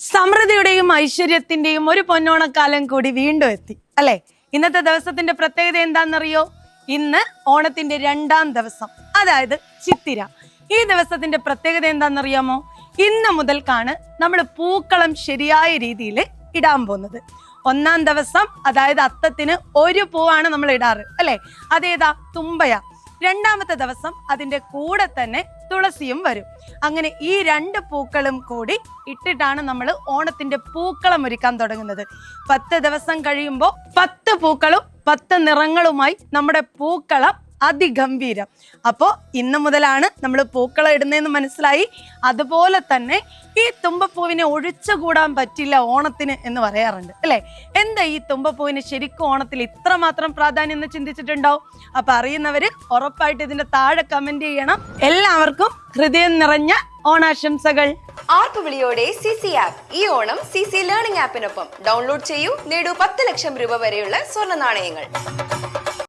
സമൃദ്ധിയുടെയും ഐശ്വര്യത്തിന്റെയും ഒരു പൊന്നോണക്കാലം കൂടി വീണ്ടും എത്തി അല്ലെ? ഇന്നത്തെ ദിവസത്തിന്റെ പ്രത്യേകത എന്താണെന്നറിയോ? ഇന്ന് ഓണത്തിന്റെ രണ്ടാം ദിവസം അതായത് ചിത്തിര. ഈ ദിവസത്തിന്റെ പ്രത്യേകത എന്താണെന്നറിയാമോ? ഇന്ന് മുതൽക്കാണ് നമ്മൾ പൂക്കളം ശരിയായ രീതിയിൽ ഇടാൻ പോകുന്നത്. ഒന്നാം ദിവസം അതായത് അത്തത്തിന് ഒരു പൂവാണ് നമ്മൾ ഇടാറ് അല്ലെ? അതേതാ? തുമ്പയ. രണ്ടാമത്തെ ദിവസം അതിന്റെ കൂടെ തന്നെ തുളസിയും വരും. അങ്ങനെ ഈ രണ്ട് പൂക്കളും കൂടി ഇട്ടിട്ടാണ് നമ്മൾ ഓണത്തിന്റെ പൂക്കളം ഒരുക്കാൻ തുടങ്ങുന്നത്. പത്ത് ദിവസം കഴിയുമ്പോൾ പത്ത് പൂക്കളും പത്ത് നിറങ്ങളുമായി നമ്മുടെ പൂക്കളം അതിഗംഭീരം. അപ്പോൾ ഇന്ന് മുതലാണ് നമ്മൾ പൂക്കളം ഇടുന്നതെന്ന് മനസ്സിലായി. അതുപോലെ തന്നെ ഈ തുമ്പപ്പൂവിനെ ഒഴിച്ചുകൂടാൻ പറ്റില്ല ഓണത്തിന് എന്ന് പറയാറുണ്ട് അല്ലേ? എന്താ ഈ തുമ്പപ്പൂവിന് ശരിക്കും ഓണത്തിൽ ഇത്രമാത്രം പ്രാധാന്യം എന്ന് ചിന്തിച്ചിട്ടുണ്ടാവും? അപ്പൊ അറിയുന്നവർ ഉറപ്പായിട്ട് ഇതിന്റെ താഴെ കമന്റ് ചെയ്യണം. എല്ലാവർക്കും ഹൃദയം നിറഞ്ഞ ഓണാശംസകൾ. ആർക്കുവിളിയോടെ വിളിയോടെ സി സി ആപ്പ് ഈ ഓണം സി സി ലേണിംഗ് ആപ്പിനൊപ്പം ഡൗൺലോഡ് ചെയ്യൂ. നേടൂ പത്ത് ലക്ഷം രൂപ വരെയുള്ള സ്വർണ നാണയങ്ങൾ.